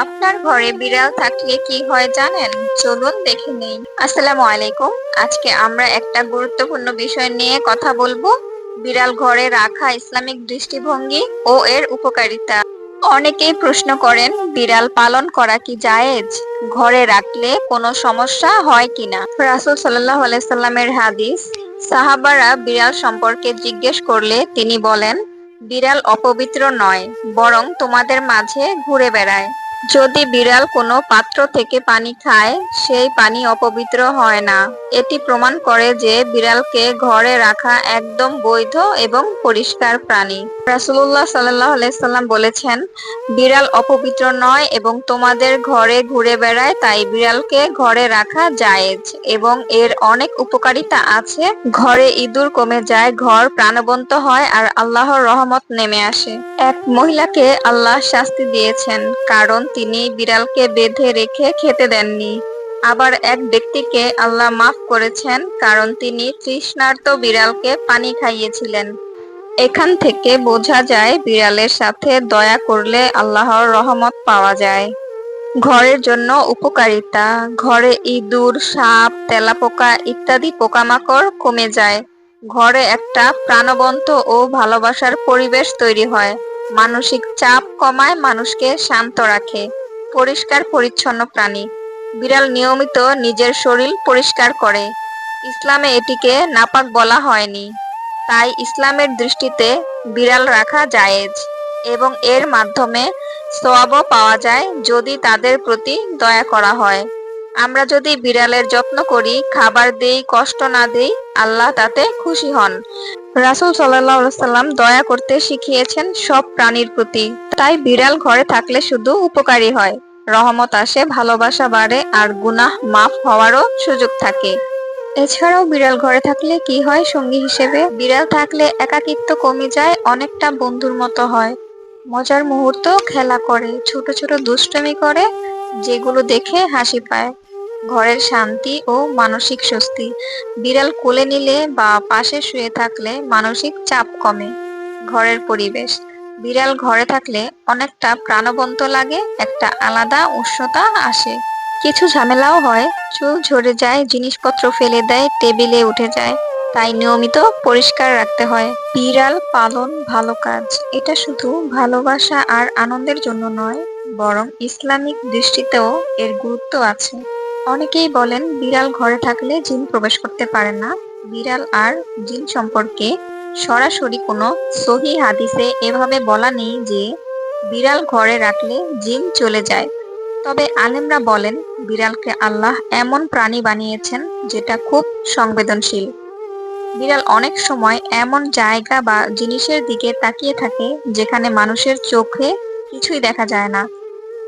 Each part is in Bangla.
আপনার ঘরে বিড়াল থাকলে কি হয় জানেন? চলুন দেখে নেই। আসসালামু আলাইকুম। আজকে আমরা একটা গুরুত্বপূর্ণ বিষয় নিয়ে কথা বলব। বিড়াল ঘরে রাখা ইসলামিক দৃষ্টিভঙ্গি ও এর উপকারিতা। অনেকেই প্রশ্ন করেন, বিড়াল পালন করা কি জায়েজ? ঘরে রাখলে কোনো সমস্যা হয় কিনা? রাসূল সাল্লাল্লাহু আলাইহি সাল্লামের হাদিস, সাহাবারা বিড়াল সম্পর্কে জিজ্ঞেস করলে তিনি বলেন, বিড়াল অপবিত্র নয়, বরং তোমাদের মাঝে ঘুরে বেড়ায়। যদি বিড়াল কোনো পাত্র থেকে পানি খায়, সেই পানি অপবিত্র হয় না। এটি প্রমাণ করে যে বিড়ালকে ঘরে রাখা একদম বৈধ এবং পরিষ্কার প্রাণী। রাসূলুল্লাহ সাল্লাহ সাল্লাম বলেছেন, বিড়াল অপবিত্র নয় এবং তোমাদের ঘরে ঘুরে বেড়ায়, তাই বিড়ালকে ঘরে রাখা জায়েজ এবং এর অনেক উপকারিতা আছে। ঘরে ইঁদুর কমে যায়, ঘর প্রাণবন্ত হয় আর আল্লাহর রহমত নেমে আসে। এক মহিলাকে আল্লাহ শাস্তি দিয়েছেন, কারণ তিনি বিড়ালকে বেঁধে রেখে খেতে দেননি। আবার এক ব্যক্তিকে আল্লাহ মাফ করেছেন, কারণ তিনি তৃষ্ণার্ত বিড়ালকে পানি খাইয়েছিলেন। এখান থেকে বোঝা যায়, বিড়ালের সাথে দয়া করলে আল্লাহর রহমত পাওয়া যায়। ঘরের জন্য উপকারিতা, ঘরে ইঁদুর, সাপ, তেলাপোকা ইত্যাদি পোকামাকড় কমে যায়। ঘরে একটা প্রাণবন্ত ও ভালোবাসার পরিবেশ তৈরি হয়। মানসিক চাপ কমায় মানুষকে শান্ত রাখে। পরিষ্কার পরিচ্ছন্ন প্রাণী। বিড়াল নিয়মিত নিজের শরীর পরিষ্কার করে। ইসলামে এটিকে নাপাক বলা হয়নি। তাই ইসলামের দৃষ্টিতে বিড়াল রাখা জায়েজ এবং এর মাধ্যমে সোয়াবও পাওয়া যায় যদি তাদের প্রতি দয়া করা হয়। আমরা যদি বিড়ালের যত্ন করি, খাবার দেই, কষ্ট না দেই, আল্লাহ তাতে খুশি হন। রাসুল সাল্লাম দয়া করতে শিখিয়েছেন সব প্রাণীর প্রতি। তাই বিড়াল ঘরে থাকলে শুধু উপকারী হয়। রহমত আসে, ভালোবাসা বাড়ে, আর গুনাহ মাফ হওয়ারও সুযোগ থাকে। এছাড়াও বিড়াল ঘরে থাকলে কি হয় সঙ্গী হিসেবে? বিড়াল থাকলে একাকিত্ব কমে যায়, অনেকটা বন্ধুর মতো হয়। মজার মুহূর্ত খেলা করে, ছোট ছোট দুষ্টমি করে যেগুলো দেখে হাসি পায়। ঘরের শান্তি ও মানসিক স্বস্তি। বিড়াল কোলে নিলে বা পাশে শুয়ে থাকলে মানসিক চাপ কমে। ঘরের পরিবেশ। বিড়াল ঘরে থাকলে অনেকটা প্রাণবন্ত লাগে, একটা আলাদা উষ্ণতা আসে। কিছু ঝামেলাও হয়। চুল ঝরে যায়, জিনিসপত্র ফেলে দেয়, টেবিলে উঠে যায়। তাই নিয়মিত পরিষ্কার রাখতে হয়। বিড়াল পালন ভালো কাজ। এটা শুধু ভালোবাসা আর আনন্দের জন্য নয় বরং ইসলামিক দৃষ্টিতেও এর গুরুত্ব আছে। অনেকেই বলেন, বিড়াল ঘরে থাকলে জিন প্রবেশ করতে পারে না। বিড়াল আর জিন সম্পর্কে সরাসরি কোনো সহি হাদিসে এভাবে বলা নেই যে বিড়াল ঘরে রাখলে জিন চলে যায়। তবে আলেমরা বলেন, বিড়ালকে আল্লাহ এমন প্রাণী বানিয়েছেন যেটা খুব সংবেদনশীল। বিড়াল অনেক সময় এমন জায়গা বা জিনিসের দিকে তাকিয়ে থাকে যেখানে মানুষের চোখে কিছুই দেখা যায় না।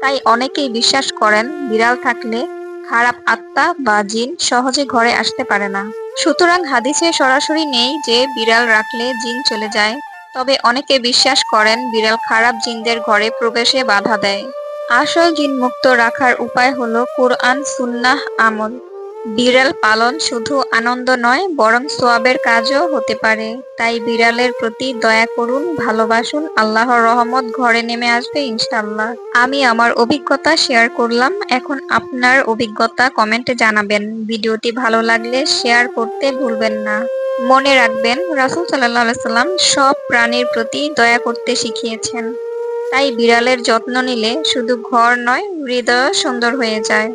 তাই অনেকেই বিশ্বাস করেন, বিড়াল থাকলে খারাপ আত্মা বা জিন সহজে ঘরে আসতে পারে না। সুতরাং হাদিসে সরাসরি নেই যে বিড়াল রাখলে জিন চলে যায়। তবে অনেকে বিশ্বাস করেন, বিড়াল খারাপ জিনদের ঘরে প্রবেশে বাধা দেয়। আসল জিন মুক্ত রাখার উপায় হলো কোরআন, সুন্নাহ, আমল। বিড়াল পালন শুধু আনন্দ নয়, বরং সোয়াবের কাজও হতে পারে। তাই বিড়ালের প্রতি দয়া করুন, ভালোবাসুন, আল্লাহর রহমত ঘরে নেমে আসবে ইনশাল্লাহ আমি আমার অভিজ্ঞতা শেয়ার করলাম। এখন আপনার অভিজ্ঞতা কমেন্টে জানাবেন। ভিডিওটি ভালো লাগলে শেয়ার করতে ভুলবেন না। মনে রাখবেন, রাসুল সাল্লাহ সাল্লাম সব প্রাণীর প্রতি দয়া করতে শিখিয়েছেন। তাই বিড়ালের যত্ন নিলে শুধু ঘর নয় হৃদয় সুন্দর হয়ে যায়।